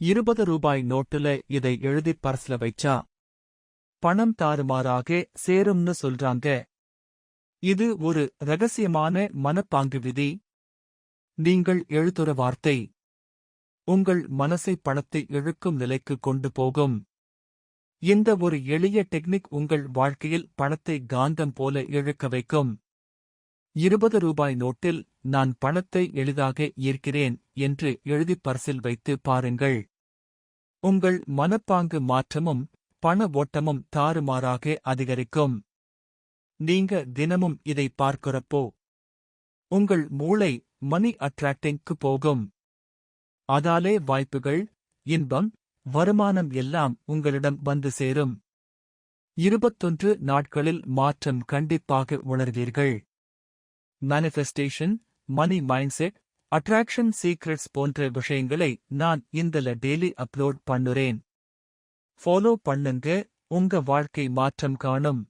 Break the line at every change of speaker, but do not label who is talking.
இருபது ரூபாய் நோட்டுல இதை எழுதி பர்ஸ்ல வைச்சா? பணம் தாறுமாறாக சேரும்னு சொல்றாங்க. இது ஒரு ரகசியமான மனப்பாங்கு விதி. நீங்கள் எழுதுற வார்த்தை. உங்கள் மனசை பணத்தை இழுக்கும் நிலைக்கு கொண்டு போகும். இந்த ஒரு எளிய டெக்னிக் உங்கள் வாழ்க்கையில் பணத்தை காந்தம் போல இழுக்க வைக்கும். இருபது ரூபாய் நோட்டில் நான் பணத்தை எளிதாக ஈர்க்கிறேன் என்று எழுதி பர்சில் வைத்து பாருங்கள். உங்கள் மனப்பாங்கு மாற்றமும் பண ஓட்டமும் தாறுமாறாக அதிகரிக்கும். நீங்க தினமும் இதை பார்க்கிறப்போ உங்கள் மூளை மணி அட்ராக்டிங்க்கு போகும். அதாலே வாய்ப்புகள் இன்பம் வருமானம் எல்லாம் உங்களிடம் வந்து சேரும். இருபத்தொன்று நாட்களில் மாற்றம் கண்டிப்பாக உணர்வீர்கள். Manifestation money mindset attraction secrets போன்ற விஷயங்களை நான் இந்தல டெய்லி அப்லோட் பண்ணுறேன். ஃபாலோ பண்ணுங்க உங்க வாழ்க்கை மாற்றம் காணும்.